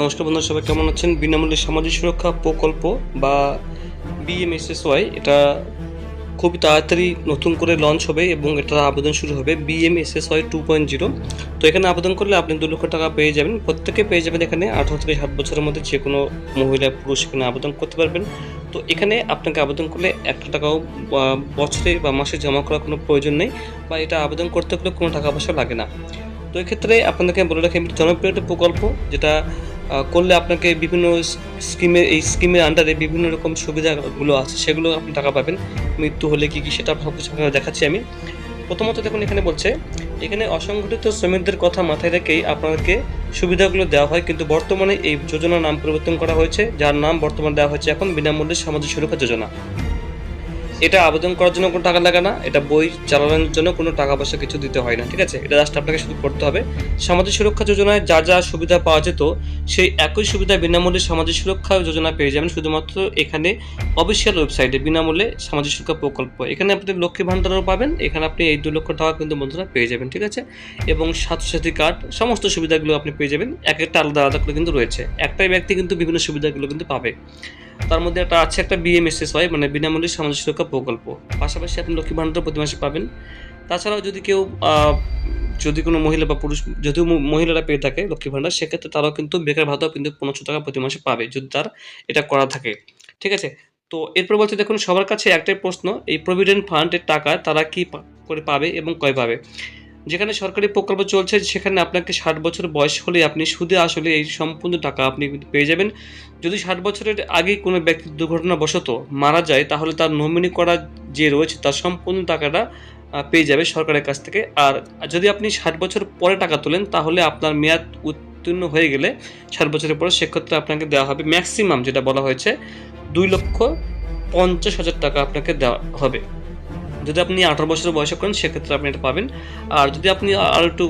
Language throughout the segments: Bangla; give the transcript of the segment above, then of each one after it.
নমস্কার বন্ধুরা, সবাই কেমন আছেন? বিনামূল্যে সামাজিক সুরক্ষা প্রকল্প বা বিএমএসএসওয়াই এটা খুবই তাড়াতাড়ি নতুন করে লঞ্চ হবে এবং এটার আবেদন শুরু হবে বিএমএসএসওয়াই টু পয়েন্ট জিরো তো এখানে আবেদন করলে আপনি দু লক্ষ টাকা পেয়ে যাবেন। প্রত্যেকে পেয়ে যাবেন এখানে আঠারো থেকে ষাট বছরের মধ্যে যে কোনো মহিলা পুরুষ এখানে আবেদন করতে পারবেন। তো এখানে আপনাকে আবেদন করলে একটা টাকাও বছরে বা মাসে জমা করার কোনো প্রয়োজন নেই বা এটা আবেদন করতে গেলে কোনো টাকা পয়সা লাগে না। তো এক্ষেত্রে আপনাদেরকে বলে রাখি জনপ্রিয় একটা প্রকল্প, যেটা করলে আপনাকে বিভিন্ন স্কিমের এই স্কিমের আন্ডারে বিভিন্ন রকম সুবিধাগুলো আছে, সেগুলো আপনি টাকা পাবেন। মৃত্যু হলে কি কি সেটা সব কিছু দেখাচ্ছি আমি। প্রথমত দেখুন, এখানে বলছে, এখানে অসংগঠিত শ্রমিকদের কথা মাথায় রেখেই আপনাকে সুবিধাগুলো দেওয়া হয়, কিন্তু বর্তমানে এই যোজনার নাম পরিবর্তন করা হয়েছে, যার নাম বর্তমানে দেওয়া হয়েছে এখন বিনামূল্যে সামাজিক সুরক্ষা যোজনা। এটা আবেদন করার জন্য কোনো টাকা লাগে না, এটা বই চালানোর জন্য কোনো টাকা পয়সা কিছু দিতে হয় না, ঠিক আছে? এটা জাস্ট আপনাকে শুধু করতে হবে। সামাজিক সুরক্ষা যোজনায় যা যা সুবিধা পাওয়া যেত, সেই একই সুবিধা বিনামূল্যে সামাজিক সুরক্ষা যোজনা পেয়ে যাবেন। শুধুমাত্র এখানে অফিসিয়াল ওয়েবসাইটে বিনামূল্যে সামাজিক সুরক্ষা প্রকল্প। এখানে আপনি লক্ষ্মী ভাণ্ডারও পাবেন, এখানে আপনি এই দু লক্ষ টাকা কিন্তু বন্ধুরা পেয়ে যাবেন, ঠিক আছে? এবং স্বাস্থ্যসাথী কার্ড, সমস্ত সুবিধাগুলো আপনি পেয়ে যাবেন। এক একটা আলাদা আলাদা করে কিন্তু রয়েছে। একটাই ব্যক্তি কিন্তু বিভিন্ন সুবিধাগুলো কিন্তু পাবে। তার মধ্যে একটা আছে একটা বিএমএসএস হয় মানে বিনামূল্যে সামাজিক সুরক্ষা প্রকল্প। পাশাপাশি আপনি লক্ষ্মী ভাণ্ডার প্রতি মাসে পাবেন। তাছাড়াও যদি কেউ যদি কোনো মহিলা বা পুরুষ, যদিও মহিলারা পেয়ে থাকে লক্ষ্মী ভাণ্ডার সেক্ষেত্রে তারাও কিন্তু বেকার ভাতাও কিন্তু পনেরোশো টাকা প্রতি মাসে পাবে যদি তার এটা করা থাকে। ঠিক আছে? তো এরপর বলছে দেখুন, সবার কাছে একটাই প্রশ্ন, এই প্রভিডেন্ট ফান্ডের টাকা তারা কি করে পাবে এবং কয় পাবে? যেখানে সরকারি প্রকল্প চলছে, সেখানে আপনাকে ষাট বছর বয়স হলে আপনি সুদে আসলে এই সম্পূর্ণ টাকা আপনি পেয়ে যাবেন। যদি ষাট বছরের আগে কোনো ব্যক্তি দুর্ঘটনাবশত মারা যায়, তাহলে তার নমিনি করা যে রয়েছে, তার সম্পূর্ণ টাকাটা পেয়ে যাবে সরকারের কাছ থেকে। আর যদি আপনি ষাট বছর পরে টাকা তোলেন, তাহলে আপনার মেয়াদ উত্তীর্ণ হয়ে গেলে ষাট বছরের পরে সেক্ষেত্রে আপনাকে দেওয়া হবে ম্যাক্সিমাম যেটা বলা হয়েছে, দুই লক্ষ পঞ্চাশ হাজার টাকা আপনাকে দেওয়া হবে। যদি আপনি আঠারো বছর বয়সে করেন, সেক্ষেত্রে আপনি এটা পাবেন। আর যদি আপনি আর একটু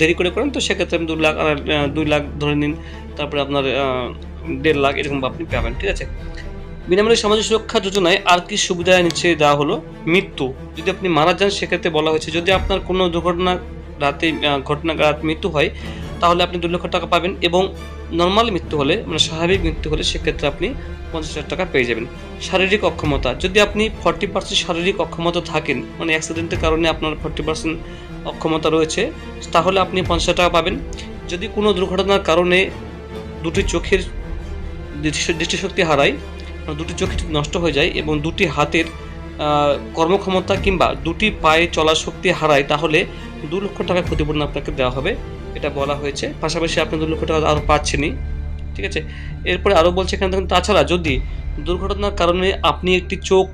দেরি করে করেন, তো সেক্ষেত্রে আপনি দু লাখ দুই লাখ ধরে নিন। তারপরে আপনার দেড় লাখ এরকম আপনি পাবেন, ঠিক আছে? বিনামূল্যে সামাজিক সুরক্ষা যোজনায় আর কি সুবিধা নিচে দেওয়া হলো? মৃত্যু। যদি আপনি মারা যান, সেক্ষেত্রে বলা হয়েছে, যদি আপনার কোনো দুর্ঘটনা, রাতে ঘটনাঘাত মৃত্যু হয় তাহলে আপনি দু লক্ষ টাকা পাবেন এবং নর্মাল মৃত্যু হলে মানে স্বাভাবিক মৃত্যু হলে সেক্ষেত্রে আপনি পঞ্চাশ হাজার টাকা পেয়ে যাবেন। শারীরিক অক্ষমতা, যদি আপনি ফর্টি পার্সেন্ট শারীরিক অক্ষমতা থাকেন মানে অ্যাক্সিডেন্টের কারণে আপনার ফর্টি পার্সেন্ট অক্ষমতা রয়েছে, তাহলে আপনি পঞ্চাশ টাকা পাবেন। যদি কোনো দুর্ঘটনার কারণে দুটি চোখের দৃষ্টিশক্তি হারায় মানে দুটি চোখ নষ্ট হয়ে যায় এবং দুটি হাতের কর্মক্ষমতা কিংবা দুটি পায়ে চলার শক্তি হারায়, তাহলে দু লক্ষ টাকা ক্ষতিপূরণ আপনাকে দেওয়া হবে। এটা বলা হয়েছে। পাশাপাশি আপনি দু লক্ষ টাকা আরও পাচ্ছেনই। ঠিক আছে? এরপরে আরও বলছে এখানে দেখুন, তাছাড়া যদি দুর্ঘটনার কারণে আপনি একটি চোখ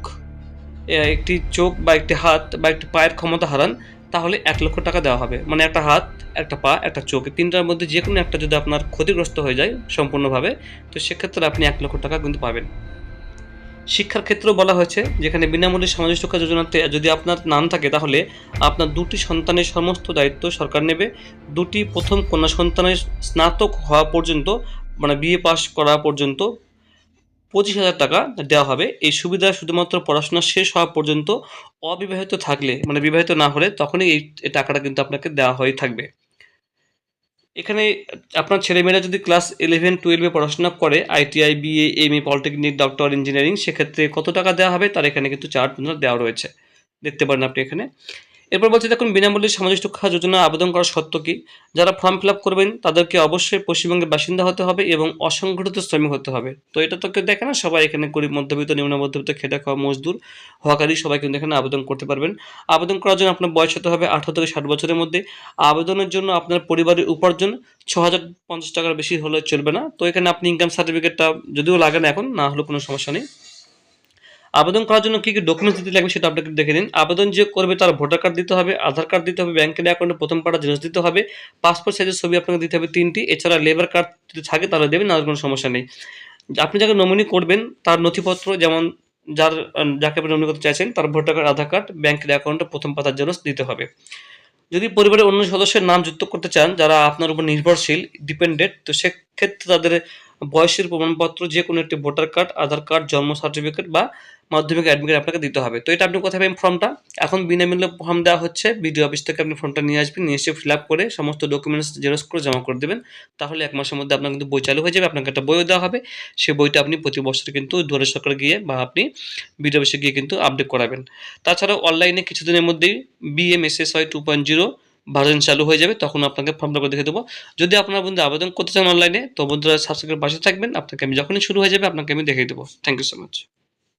একটি চোখ বা একটি হাত বা একটি পায়ের ক্ষমতা হারান, তাহলে এক লক্ষ টাকা দেওয়া হবে। মানে একটা হাত, একটা পা, একটা চোখ তিনটার মধ্যে যে কোনো একটা যদি আপনার ক্ষতিগ্রস্ত হয়ে যায় সম্পূর্ণভাবে, তো সেক্ষেত্রে আপনি এক লক্ষ টাকা কিন্তু পাবেন। শিক্ষার ক্ষেত্রেও বলা হয়েছে, যেখানে বিনামূল্যে সামাজিক সুরক্ষা যোজনাতে যদি আপনার নাম থাকে তাহলে আপনার দুটি সন্তানের সমস্ত দায়িত্ব সরকার নেবে। দুটি প্রথম কন্যা সন্তানের স্নাতক হওয়া পর্যন্ত মানে বিএ পাস করা পর্যন্ত পঁচিশ হাজার টাকা দেওয়া হবে। এই সুবিধা শুধুমাত্র পড়াশোনা শেষ হওয়া পর্যন্ত অবিবাহিত থাকলে মানে বিবাহিত না হলে তখনই এই এই টাকাটা কিন্তু আপনাকে দেওয়া হয়ে থাকবে। এখানে আপনার ছেলেমেয়েরা যদি ক্লাস ইলেভেন টুয়েলভে পড়াশোনা করে ITI BA M A polytechnic doctor engineering সেক্ষেত্রে কত টাকা দেওয়া হবে? তার এখানে কিন্তু চার্ট দেওয়া রয়েছে। দেখতে পারেন আপনি এখানে। এরপর বলছে, দেখুন, বিনামূল্যে সামাজিক সুরক্ষা যোজনা আবেদন করার শর্ত কি? যারা ফর্ম ফিল করবেন, তাদেরকে অবশ্যই পশ্চিমবঙ্গের বাসিন্দা হতে হবে এবং অসংগঠিত শ্রমিক হতে হবে। তো এটা তো কেউ দেখে না, সবাই এখানে গরিব, মধ্যবিত্ত, নিম্ন মধ্যবিত্ত, খেটে খাওয়া, মজদুর হকারি সবাই কিন্তু এখানে আবেদন করতে পারবেন। আবেদন করার জন্য আপনার বয়স হতে হবে আঠারো থেকে ষাট বছরের মধ্যে। আবেদনের জন্য আপনার পরিবারের উপার্জন ছ হাজার পঞ্চাশ টাকার বেশি হলে চলবে না। তো এখানে আপনি ইনকাম সার্টিফিকেটটা যদিও লাগে না এখন, না হলে কোনো সমস্যা নেই। আবেদন করার জন্য কী কী ডকুমেন্টস দিতে লাগবে সেটা আপনাকে দেখে নিন। আবেদন যে করবে তার ভোটার কার্ড দিতে হবে আধার কার্ড দিতে হবে ব্যাংকের অ্যাকাউন্টে প্রথম পাটা জিনিস দিতে হবে পাসপোর্ট সাইজের ছবি আপনাকে দিতে হবে তিনটি, এছাড়া লেবার কার্ড যদি থাকে তাহলে দেবেন আর কোনো সমস্যা নেই। আপনি যাকে নমিনি করবেন, তার নথিপত্র যেমন যার, যাকে আপনি নমিনি করতে চাইছেন, তার ভোটার কার্ড আধার কার্ড ব্যাংকের অ্যাকাউন্টে প্রথম পাতার জন্য দিতে হবে। যদি পরিবারের অন্য সদস্যের নাম যুক্ত করতে চান, যারা আপনার উপর নির্ভরশীল ডিপেন্ডেন্ট তো সেক্ষেত্রে তাদের বয়সের প্রমাণপত্র, যে কোনো একটি ভোটার কার্ড, আধার কার্ড, জন্ম সার্টিফিকেট বা মাধ্যমিক অ্যাডমিট আপনাকে দিতে হবে। তো এটা আপনি কোথায় পাবেন ফর্মটা এখন বিনামূল্যে ফর্ম দেওয়া হচ্ছে বিডিও অফিস থেকে আপনি ফর্মটা নিয়ে আসবেন, নিয়ে এসে ফিল আপ করে সমস্ত ডকুমেন্টস জেরক্স করে জমা করে দেবেন। তাহলে এক মাসের মধ্যে আপনার কিন্তু বই চালু হয়ে যাবে, আপনাকে একটা বইও দেওয়া হবে। সেই বইটা আপনি প্রতি বছর কিন্তু দুয়ারে সরকার গিয়ে বা আপনি বিডিও অফিসে গিয়ে কিন্তু আপডেট করাবেন। তাছাড়াও অনলাইনে কিছুদিনের মধ্যেই BMSSY two point zero version চালু হয়ে যাবে, তখন আপনাকে ফর্মটা করে দেখে দেবো। যদি আপনার বন্ধু আবেদন করতে চান অনলাইনে তো বন্ধুরা সাবস্ক্রাইব পাশে থাকবেন। আপনাকে আমি যখনই শুরু হয়ে যাবে, আপনাকে আমি দেখিয়ে দেবো। Thank you so much